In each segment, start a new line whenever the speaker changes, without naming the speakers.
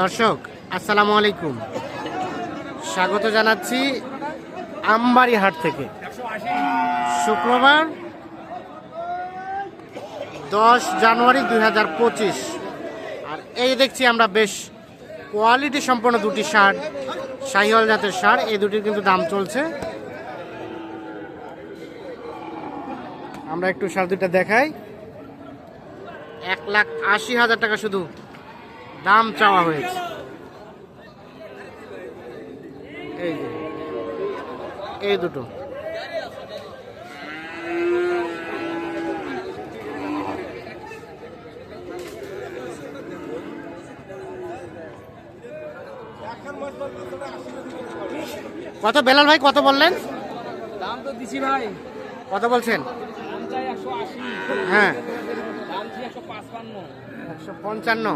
দর্শক, আসসালামু আলাইকুম। স্বাগত জানাচ্ছি আমবাড়ি হাট থেকে। শুক্রবার দশ জানুয়ারি দুই হাজার পঁচিশ। আর এই দেখছি আমরা বেশ কোয়ালিটি সম্পন্ন দুটি সার শাহিওয়াল জাতের সার এই দুটির কিন্তু দাম চলছে। আমরা একটু সার দুটা দেখাই। এক লাখ আশি হাজার টাকা শুধু দাম চাওয়া হয়েছে। এই যে এই দুটো। কত বেলাল ভাই কত বললেন?
দাম তো দিছি ভাই।
কত বলছেন? হ্যাঁ।
একশো
পঞ্চান্ন?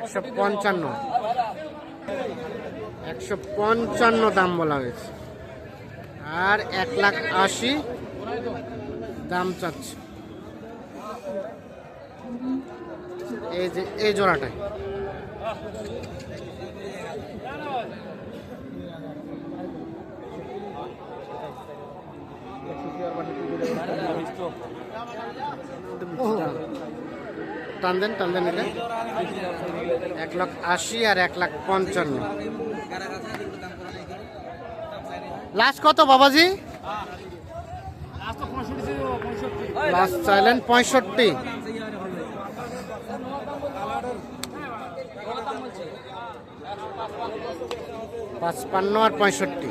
একশো পঞ্চান্ন। একশো পঞ্চান্ন দাম বলা হয়েছে। আর এক লাখ আশি দাম চাচ্ছে। এই যে, এই জোড়াটায় টান দেন টান দেন এটা। এক লাখ আশি আর এক লাখ পঞ্চান্ন। লাস্ট কত বাবাজি? লাস্ট চাইলেন পঁয়ষট্টি। পাঁচপান্ন আর পঁয়ষট্টি।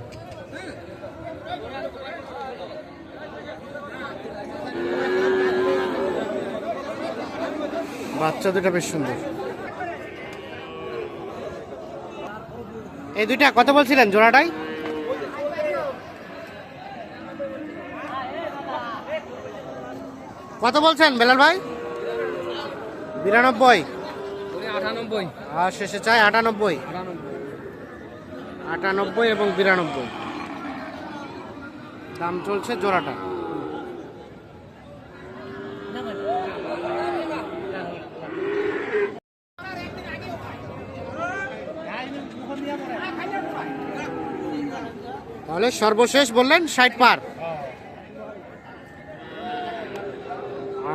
বাচ্চা দুটা বেশ সুন্দর। এই দুইটা কত বলছিলেন জোড়াটাই? কত বলছেন বেলাল ভাই? বিরানব্বই।
আটানব্বই।
আর শেষে চাই আটানব্বই
আটানব্বই।
আটানব্বই এবং বিরানব্বই। দাম চলছে জোড়াটা তাহলে সর্বশেষ বললেন ষাট পার।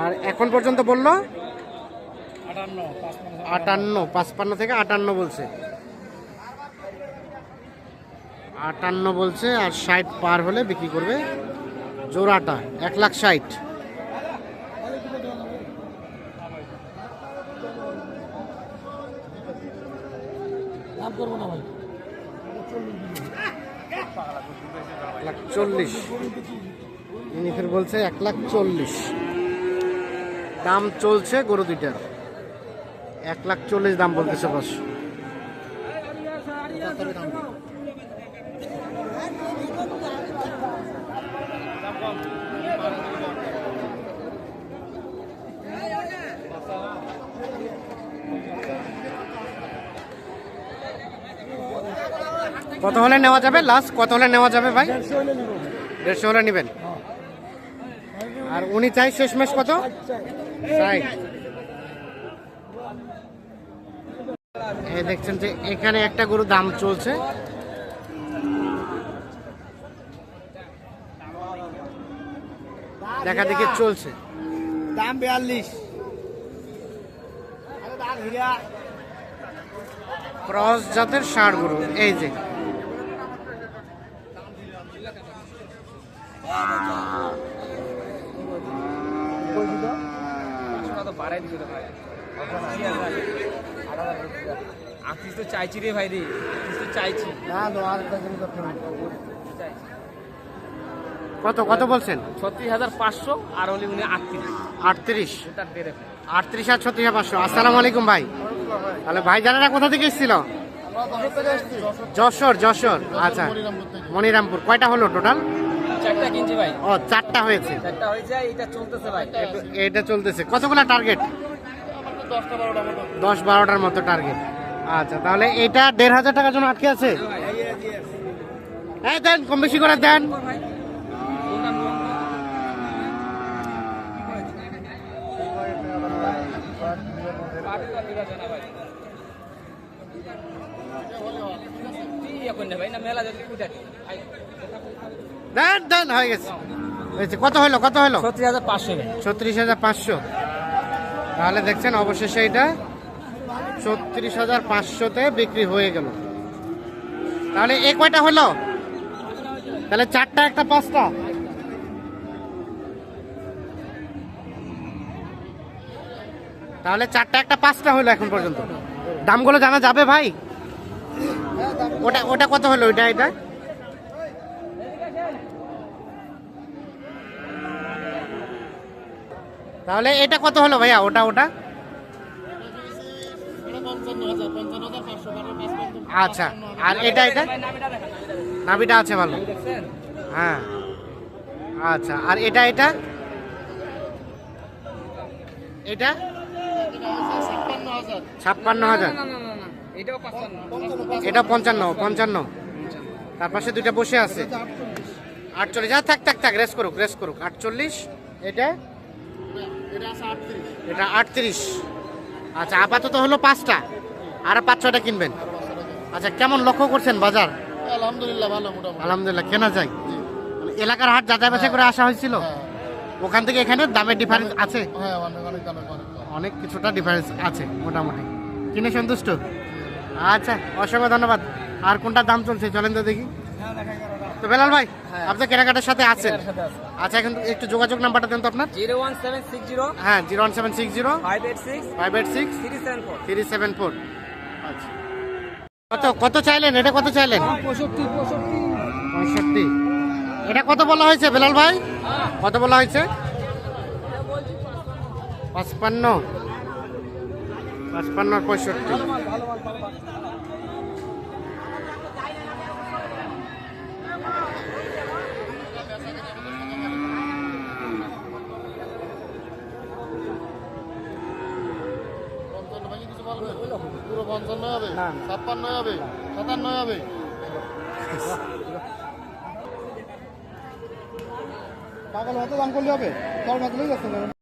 আর এখন পর্যন্ত বলল?
আটান্ন পাঁচপান্ন।
থেকে আটান্ন বলছে। আটান্ন বলছে আর ষাট পার হলে বিক্রি করবে জোড়াটা এক লাখ ষাট।
করব না ভাই।
লাখ চল্লিশ। ইনি ফের বলছে এক লাখ চল্লিশ। দাম চলছে গরু দুইটার। এক লাখ চল্লিশ দাম বলতেছে বস। কত হলে নেওয়া যাবে? লাস্ট কত হলে নেওয়া যাবে ভাই? দেড়শো হলে নেবেন। আর উনি চাই শেষমেশ কত? ষাট। এই দেখছেন যে এখানে একটা গরু দাম চলছে। দেখা দেখি চলছে।
দাম বিয়াল্লিশ।
ক্রস জাতের ষাড় গরু। এই যে।
তো ভাই। আকিস তো চাইছি রে ভাই রে তো চাইছি।
না দো আর
চাইছি
কত কত বলছেন?
ছত্রিশ হাজার পাঁচশো আর হলে উনি আটত্রিশ।
আটত্রিশ? আটত্রিশ আর ছত্রিশ আর পাঁচশো। আসসালামু আলাইকুম ভাই। তাহলে ভাই জানারা কোথা থেকে এসেছিল? যশোর যশোর। আচ্ছা মনিরামপুর। কয়টা হলো টোটাল?
চারটা কিনছি ভাই।
ও চারটা হয়েছে।
চারটা হয়ে যায় এটা চলতেছে ভাই।
এটা চলতেছে। কতগুলো টার্গেট দশ বারোটার মতো টার্গেট আচ্ছা তাহলে এটা দেড় হাজার টাকার জন্য আটকে আছে? হ্যাঁ দেন কম বেশি করে দেন।
ভাই? না মেলা যদি
দেন দেন হয়ে গেছে। হয়েছে কত হলো কত হলো?
ছত্রিশ হাজার পাঁচশো।
ছত্রিশ হাজার পাঁচশো। তাহলে দেখছেন অবশেষে এটা ছত্রিশ হাজার পাঁচশোতে বিক্রি হয়ে গেল। তাহলে এ কয়টা হলো? তাহলে চারটা একটা পাঁচটা। তাহলে চারটা একটা পাঁচটা হলো এখন পর্যন্ত। দামগুলো জানা যাবে ভাই? ওটা ওটা কত হলো? ওইটা এটা? তাহলে এটা কত হলো ভাইয়া? ওটা ওটা? আচ্ছা আর এটা এটা? নাভিটা আছে ভালো। হ্যাঁ। আচ্ছা আর এটা এটা? এটা? ছাপ্পান্ন হাজার। এটা পঞ্চান্ন পঞ্চান্ন। তার পাশে দুইটা বসে আছে। আটচল্লিশ। আর থাক থাক থাক রেস করুক রেস করুক। আটচল্লিশ, এটা? এটা আটত্রিশ। আচ্ছা আপাতত হলো পাঁচটা। আর পাঁচ ছটা কিনবেন। আচ্ছা কেমন লক্ষ্য করছেন বাজার?
আলহামদুলিল্লাহ ভালো মোটামুটি।
আলহামদুলিল্লাহ কেনা যায়। মানে এলাকার হাট যাচাই বাছাই করে আসা হয়েছিল। ওখান থেকে এখানে দামের ডিফারেন্স আছে?
হ্যাঁ অনেক অনেক
কিছুটা ডিফারেন্স আছে মোটামুটি। কিনে সন্তুষ্ট? আচ্ছা অসংখ্য ধন্যবাদ। আর কোনটা দাম চলছে? চলেন তো দেখি। তো বেলাল ভাই আপনি কেনাকাটার সাথে আছেন? আচ্ছা এখন একটু যোগাযোগ নাম্বারটা দেন তো আপনার।
Zero one seven six zero.
হ্যাঁ zero one seven six zero.
Five eight six.
Five eight six.
Three seven four.
Three seven four. আচ্ছা। কত কত চাইলেন? এটা কত চাইলেন?
পঁয়ষট্টি পঁয়ষট্টি।
পঁয়ষট্টি। এটা কত বলা হয়েছে বেলাল ভাই? কত বলা হয়েছে? পাঁচপান্ন। পাঁচপান্ন পঁয়ষট্টি।
পুরো পঞ্চান্ন হবে ছাপ্পান্ন হবে সাতান্ন হবে। পাগল হতে দাম করলে হবে তোর মাত্রই যাচ্ছে।